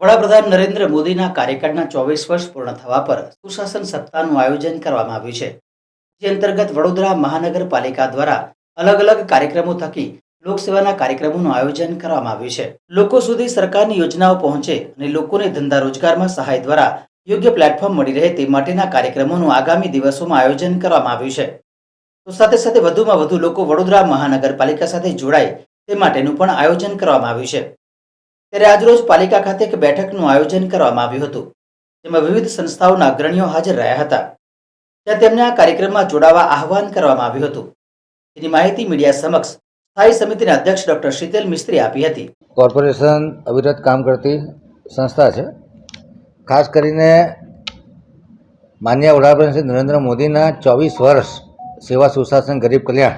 વડાપ્રધાન નરેન્દ્ર મોદીના કાર્યકાળના ચોવીસ વર્ષ પૂર્ણ થવા પર સુશાસન સપ્તાહનું આયોજન કરવામાં આવ્યું છે, જે અંતર્ગત વડોદરા મહાનગરપાલિકા દ્વારા અલગ અલગ કાર્યક્રમો થકી લોકસેવાના કાર્યક્રમોનું આયોજન કરવામાં આવ્યું છે. લોકો સુધી સરકારની યોજનાઓ પહોંચે અને લોકોને ધંધા રોજગારમાં સહાય દ્વારા યોગ્ય પ્લેટફોર્મ મળી રહે તે માટેના કાર્યક્રમોનું આગામી દિવસોમાં આયોજન કરવામાં આવ્યું છે. તો સાથે સાથે વધુમાં વધુ લોકો વડોદરા મહાનગરપાલિકા સાથે જોડાય તે માટેનું પણ આયોજન કરવામાં આવ્યું છે. ત્યારે આજરોજ પાલિકા ખાતે એક બેઠકનું આયોજન કરવામાં આવ્યું હતું, જેમાં વિવિધ સંસ્થાઓના અગ્રણીઓ હાજર રહ્યા હતા. ત્યાં તેમને આ કાર્યક્રમમાં જોડાવા આહવાન કરવામાં આવ્યું હતું. તેની માહિતી મીડિયા સમક્ષ સ્થાયી સમિતિના અધ્યક્ષ ડોક્ટર શીતલ મિસ્ત્રી આપી હતી. કોર્પોરેશન અવિરત કામ કરતી સંસ્થા છે. ખાસ કરીને માન્ય વડાપ્રધાન શ્રી નરેન્દ્ર મોદીના ચોવીસ વર્ષ સેવા સુશાસન ગરીબ કલ્યાણ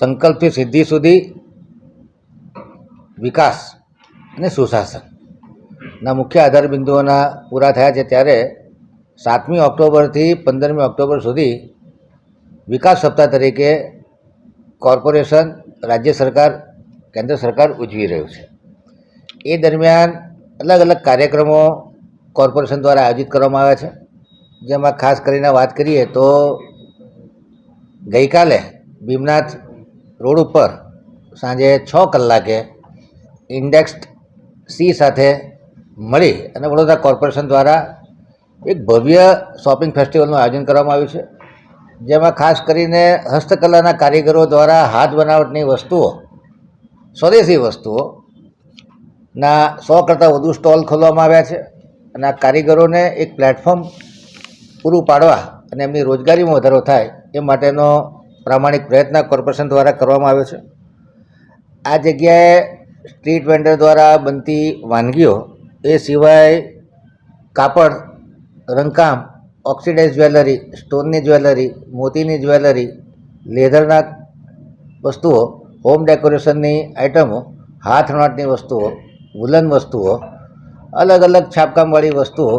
સંકલ્પથી સિદ્ધિ સુધી વિકાસ અને સુશાસનના મુખ્ય આધાર બિંદુઓના પૂરા થયા છે ત્યારે સાતમી ઓક્ટોબરથી પંદરમી ઓક્ટોબર સુધી વિકાસ સપ્તાહ તરીકે કોર્પોરેશન, રાજ્ય સરકાર, કેન્દ્ર સરકાર ઉજવી રહ્યું છે. એ દરમિયાન અલગ અલગ કાર્યક્રમો કોર્પોરેશન દ્વારા આયોજિત કરવામાં આવ્યા છે. જેમાં ખાસ કરીને વાત કરીએ તો ગઈકાલે ભીમનાથ રોડ ઉપર સાંજે છ કલાકે ઇન્ડેક્સ સી સાથે મળી અને વડોદરા કોર્પોરેશન દ્વારા એક ભવ્ય શોપિંગ ફેસ્ટિવલનું આયોજન કરવામાં આવ્યું છે. જેમાં ખાસ કરીને હસ્તકલાના કારીગરો દ્વારા હાથ બનાવટની વસ્તુઓ, સ્વદેશી વસ્તુઓ, ના સો કરતાં વધુ સ્ટોલ ખોલવામાં આવ્યા છે અને આ કારીગરોને એક પ્લેટફોર્મ પૂરું પાડવા અને એમની રોજગારીમાં વધારો થાય એ માટેનો પ્રામાણિક પ્રયત્ન કોર્પોરેશન દ્વારા કરવામાં આવ્યો છે. આ જગ્યાએ સ્ટ્રીટ વેન્ડર દ્વારા બનતી વાનગીઓ, એ સિવાય કાપડ, રંગકામ ઓક્સિડાઇઝ જ્વેલરી, સ્ટોનની જ્વેલરી, મોતીની જ્વેલરી, લેધરના વસ્તુઓ, હોમ ડેકોરેશનની આઇટમો હાથવણાટની વસ્તુઓ, વુલન વસ્તુઓ અલગ અલગ છાપકામવાળી વસ્તુઓ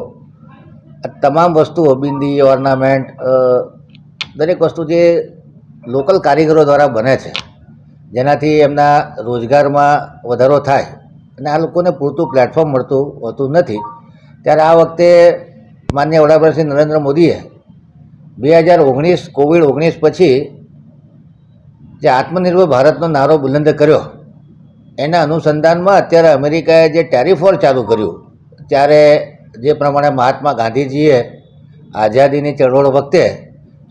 તમામ વસ્તુઓ, બિંદી, ઓર્નામેન્ટ દરેક વસ્તુ જે લોકલ કારીગરો દ્વારા બને છે. જેનાથી એમના રોજગારમાં વધારો થાય અને આ લોકોને પૂરતું પ્લેટફોર્મ મળતું હોતું નથી. ત્યારે આ વખતે માન્ય વડાપ્રધાન નરેન્દ્ર મોદીએ બે હજાર ઓગણીસ, કોવિડ ઓગણીસ પછી જે આત્મનિર્ભર ભારતનો નારો બુલંદ કર્યો, એના અનુસંધાનમાં અત્યારે અમેરિકાએ જે ટેરિફોર ચાલુ કર્યું, ત્યારે જે પ્રમાણે મહાત્મા ગાંધીજીએ આઝાદીની ચળવળ વખતે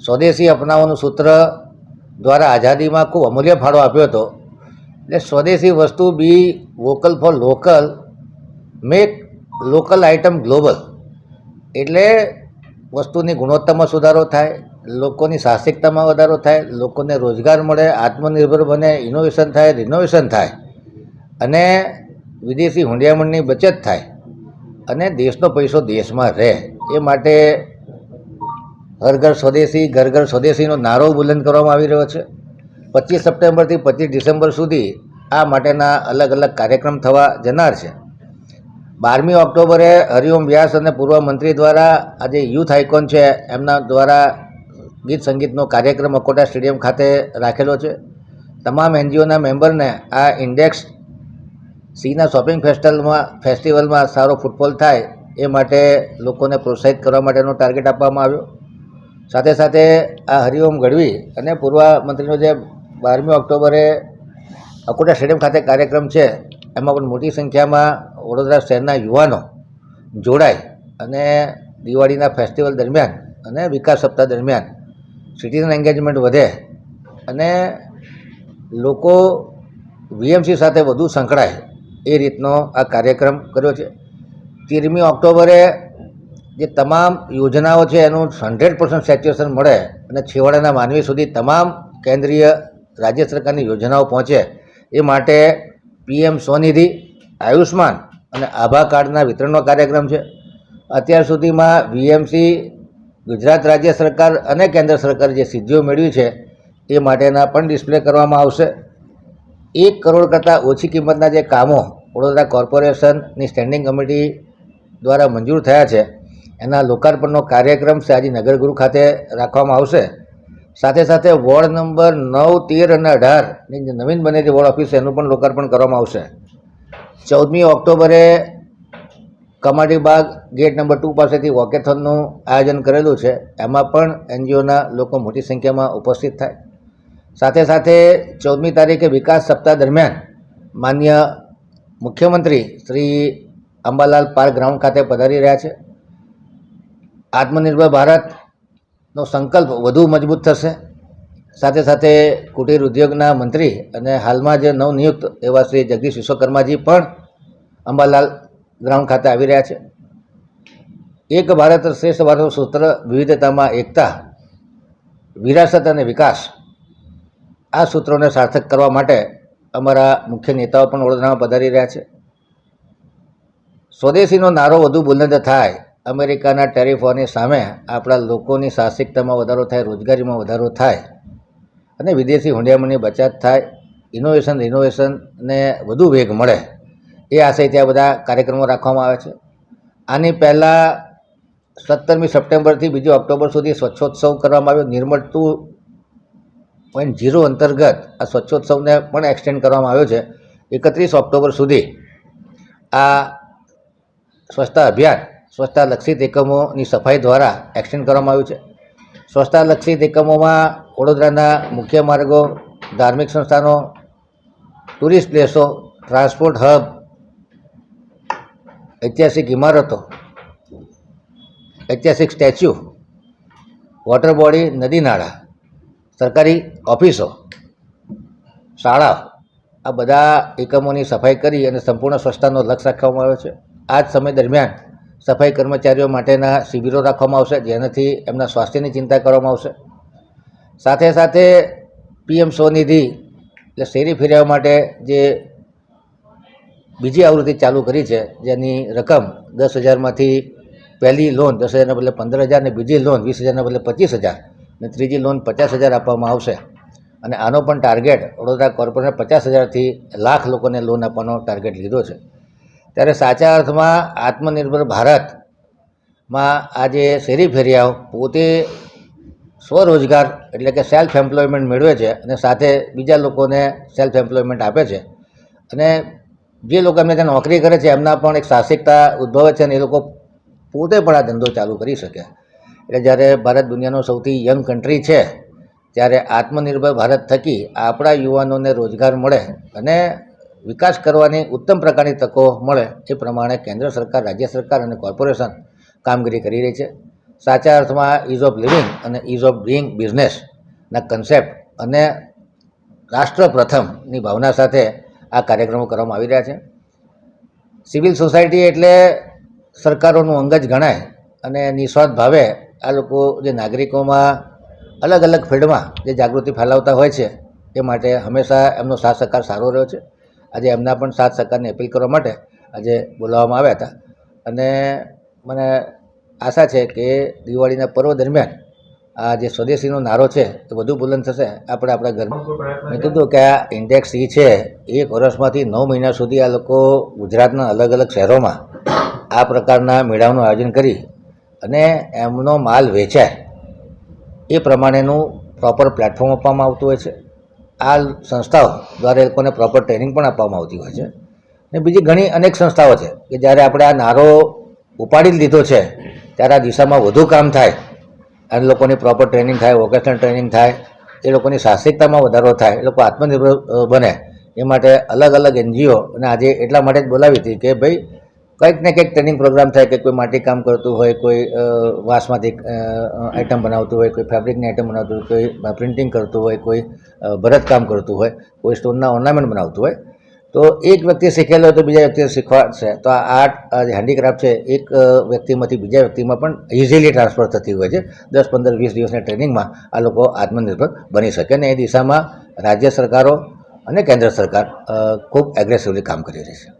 સ્વદેશી અપનાવવાનું સૂત્ર દ્વારા આઝાદીમાં ખૂબ અમૂલ્ય ફાળો આપ્યો હતો. એટલે સ્વદેશી વસ્તુ be vocal for local make local item global. એટલે વસ્તુની ગુણવત્તામાં સુધારો થાય, લોકોની સાહસિકતામાં વધારો થાય, લોકોને રોજગાર મળે, આત્મનિર્ભર બને ઇનોવેશન થાય રિનોવેશન થાય અને વિદેશી હુંડિયામણની બચત થાય અને દેશનો પૈસો દેશમાં રહે. એ માટે હર ઘર સ્વદેશી ઘર ઘર સ્વદેશીનો નારો બુલંદ કરવામાં આવી રહ્યો છે. પચીસ સપ્ટેમ્બરથી પચીસ ડિસેમ્બર સુધી આ માટેના અલગ અલગ કાર્યક્રમ થવા જનાર છે. બારમી ઓક્ટોબરે હરિઓમ વ્યાસ અને પૂર્વ મંત્રી દ્વારા આજે યુથ આઇકોન છે, એમના દ્વારા ગીત સંગીતનો કાર્યક્રમ અકોટા સ્ટેડિયમ ખાતે રાખેલો છે. તમામ એનજીઓના મેમ્બરને આ ઇન્ડેક્સ સીના શોપિંગ ફેસ્ટિવલમાં ફેસ્ટિવલમાં સારો ફૂટફોલ થાય એ માટે લોકોને પ્રોત્સાહિત કરવા માટેનો ટાર્ગેટ આપવામાં આવ્યો. સાથે સાથે આ હરિઓમ ગઢવી અને પૂર્વ મંત્રીનો જે બારમી ઓક્ટોબરે અકોટા સ્ટેડિયમ ખાતે કાર્યક્રમ છે, એમાં પણ મોટી સંખ્યામાં વડોદરા શહેરના યુવાનો જોડાય અને દિવાળીના ફેસ્ટિવલ દરમિયાન અને વિકાસ સપ્તાહ દરમિયાન સિટીઝન એન્ગેજમેન્ટ વધે અને લોકો વીએમસી સાથે વધુ સંકળાય એ રીતનો આ કાર્યક્રમ કર્યો છે. તેરમી ઓક્ટોબરે જે તમામ યોજનાઓ છે, એનું હંડ્રેડ પર્સન્ટ સેચ્યુએશન મળે અને છેવાડાના માનવી સુધી તમામ કેન્દ્રીય રાજ્ય સરકારની યોજનાઓ પહોંચે, એ માટે પીએમ સ્વનિધિ, આયુષ્માન અને આભા કાર્ડના વિતરણનો કાર્યક્રમ છે. અત્યાર સુધીમાં વીએમસી, ગુજરાત રાજ્ય સરકાર અને કેન્દ્ર સરકારે જે સિદ્ધિઓ મેળવી છે, એ માટેના પણ ડિસ્પ્લે કરવામાં આવશે. એક કરોડ કરતાં ઓછી કિંમતના જે કામો વડોદરા કોર્પોરેશનની સ્ટેન્ડિંગ કમિટી દ્વારા મંજૂર થયા છે એના લોકાર્પણનો કાર્યક્રમ સાજી નગરગુરુ ખાતે રાખવામાં આવશે. સાથે સાથે વોર્ડ નંબર નવ, તેર અને અઢારની જે નવીન બનેલી વોર્ડ ઓફિસ એનું પણ લોકાર્પણ કરવામાં આવશે. ચૌદમી ઓક્ટોબરે Kamati Baug gate number two પાસેથી વોકેથોનનું આયોજન કરેલું છે. એમાં પણ એનજીઓના લોકો મોટી સંખ્યામાં ઉપસ્થિત થાય. સાથે સાથે ચૌદમી તારીખે વિકાસ સપ્તાહ દરમિયાન માન્ય મુખ્યમંત્રી શ્રી અંબાલાલ પાર્ક ગ્રાઉન્ડ ખાતે પધારી રહ્યા છે. આત્મનિર્ભર ભારતનો સંકલ્પ વધુ મજબૂત થશે. સાથે સાથે કુટીર ઉદ્યોગના મંત્રી અને હાલમાં જે નવનિયુક્ત એવા શ્રી જગદીશ વિશ્વકર્માજી પણ અંબાલાલ ગ્રાઉન્ડ ખાતે આવી રહ્યા છે. એક ભારત શ્રેષ્ઠ ભારતનું સૂત્ર વિવિધતામાં એકતા, વિરાસત અને વિકાસ આ સૂત્રોને સાર્થક કરવા માટે અમારા મુખ્ય નેતાઓ પણ વડોદરામાં પધારી રહ્યા છે. સ્વદેશીનો નારો વધુ બુલંદ થાય અમેરિકાના ટેરિફોની સામે આપણા લોકોની સાહસિકતામાં વધારો થાય, રોજગારીમાં વધારો થાય અને વિદેશી હુંડિયામણની બચત થાય ઇનોવેશન રિનોવેશનને વધુ વેગ મળે એ આશયથી આ બધા કાર્યક્રમો રાખવામાં આવે છે. આની પહેલાં સત્તરમી સપ્ટેમ્બરથી બીજી ઓક્ટોબર સુધી સ્વચ્છોત્સવ કરવામાં આવ્યો. નિર્મળ ટુ પોઈન્ટ ઝીરો અંતર્ગત આ સ્વચ્છોત્સવને પણ એક્સટેન્ડ કરવામાં આવ્યો છે. એકત્રીસ ઓક્ટોબર સુધી આ સ્વચ્છતા અભિયાન સ્વચ્છતા લક્ષિત એકમોની સફાઈ દ્વારા એક્સટેન્ડ કરવામાં આવ્યું છે. સ્વચ્છતા લક્ષિત એકમોમાં વડોદરાના મુખ્ય માર્ગો, ધાર્મિક સંસ્થાનો, ટુરિસ્ટ પ્લેસો, ટ્રાન્સપોર્ટ હબ, ઐતિહાસિક ઇમારતો, ઐતિહાસિક સ્ટેચ્યુ, વોટર બોડી, નદી નાળા, સરકારી ઓફિસો શાળા આ બધા એકમોની સફાઈ કરી અને સંપૂર્ણ સ્વચ્છતાનો લક્ષ્ય રાખવામાં આવ્યો છે. આ જ સમય દરમિયાન સફાઈ કર્મચારીઓ માટેના શિબિરો રાખવામાં આવશે, જેનાથી એમના સ્વાસ્થ્યની ચિંતા કરવામાં આવશે. સાથે સાથે પીએમ સ્વનિધિ, એટલે શેરી ફેરવવા માટે જે બીજી આવૃત્તિ ચાલુ કરી છે, જેની રકમ દસ હજારમાંથી પહેલી લોન દસ હજારના બદલે પંદર હજાર અને બીજી લોન વીસ હજારના બદલે પચીસ હજાર અને ત્રીજી લોન પચાસ હજાર આપવામાં આવશે. અને આનો પણ ટાર્ગેટ વડોદરા કોર્પોરેશન પચાસ હજારથી લાખ લોકોને લોન આપવાનો ટાર્ગેટ લીધો છે. ત્યારે સાચા અર્થમાં આત્મનિર્ભર ભારતમાં આજે શેરી ફેરિયાઓ પોતે સ્વરોજગાર એટલે કે સેલ્ફ એમ્પ્લોયમેન્ટ મેળવે છે અને સાથે બીજા લોકોને સેલ્ફ એમ્પ્લોયમેન્ટ આપે છે. અને જે લોકો એમને ત્યાં નોકરી કરે છે એમના પણ એક સાહસિકતા ઉદ્ભવે છે અને એ લોકો પોતે પણ આ ધંધો ચાલુ કરી શકે. એટલે જ્યારે ભારત દુનિયાનો સૌથી યંગ કન્ટ્રી છે, ત્યારે આત્મનિર્ભર ભારત થકી આપણા યુવાનોને રોજગાર મળે અને વિકાસ કરવાની ઉત્તમ પ્રકારની તકો મળે એ પ્રમાણે કેન્દ્ર સરકાર, રાજ્ય સરકાર અને કોર્પોરેશન કામગીરી કરી રહી છે. સાચા અર્થમાં ઇઝ ઓફ લિવિંગ અને ઇઝ ઓફ ડુઈંગ બિઝનેસના કન્સેપ્ટ અને રાષ્ટ્ર પ્રથમની ભાવના સાથે આ કાર્યક્રમો કરવામાં આવી રહ્યા છે. સિવિલ સોસાયટી એટલે સરકારોનું અંગ જ ગણાય અને નિસ્વાર્થ ભાવે આ લોકો જે નાગરિકોમાં અલગ અલગ ફિલ્ડમાં જે જાગૃતિ ફેલાવતા હોય છે, એ માટે હંમેશા એમનો સાથ સહકાર સારો રહ્યો છે. આજે એમના પણ સાથ સહકારની અપીલ કરવા માટે આજે બોલાવવામાં આવ્યા હતા. અને મને આશા છે કે દિવાળીના પર્વ દરમિયાન આ જે સ્વદેશીનો નારો છે એ વધુ બુલંદ થશે. આપણે આપણા ઘરમાં મેં કીધું કે આ ઇન્ડેક્સ ઈ છે, એક વર્ષમાંથી નવ મહિના સુધી આ લોકો ગુજરાતના અલગ અલગ શહેરોમાં આ પ્રકારના મેળાઓનું આયોજન કરી અને એમનો માલ વેચાય. એ પ્રમાણેનું પ્રોપર પ્લેટફોર્મ આપવામાં આવતું હોય છે. આ સંસ્થાઓ દ્વારા એ લોકોને પ્રોપર ટ્રેનિંગ પણ આપવામાં આવતી હોય છે. અને બીજી ઘણી અનેક સંસ્થાઓ છે કે જ્યારે આપણે આ નારો ઉપાડી લીધો છે, ત્યારે આ દિશામાં વધુ કામ થાય અને લોકોની પ્રોપર ટ્રેનિંગ થાય વોકેશનલ ટ્રેનિંગ થાય, એ લોકોની સાહસિકતામાં વધારો થાય, એ લોકો આત્મનિર્ભર બને એ માટે અલગ અલગ એનજીઓ અને આજે એટલા માટે જ બોલાવી હતી કે ભાઈ કંઈક ને કંઈક ટ્રેનિંગ પ્રોગ્રામ થાય કે કોઈ માટી કામ કરતું હોય, કોઈ વાસમાંથી આઇટમ બનાવતું હોય, કોઈ ફેબ્રિકની આઇટમ બનાવતું હોય, કોઈ પ્રિન્ટિંગ કરતું હોય, કોઈ ભરતકામ કરતું હોય, કોઈ સ્ટોનના ઓર્નામેન્ટ બનાવતું હોય, તો એક વ્યક્તિ શીખેલો હોય તો બીજા વ્યક્તિને શીખવાડશે. તો આ આર્ટ જે હેન્ડીક્રાફ્ટ છે, એક વ્યક્તિમાંથી બીજા વ્યક્તિમાં પણ ઇઝીલી ટ્રાન્સફર થતી હોય છે. દસ, પંદર, વીસ દિવસની ટ્રેનિંગમાં આ લોકો આત્મનિર્ભર બની શકે અને એ દિશામાં રાજ્ય સરકારો અને કેન્દ્ર સરકાર ખૂબ એગ્રેસિવલી કામ કરી રહી છે.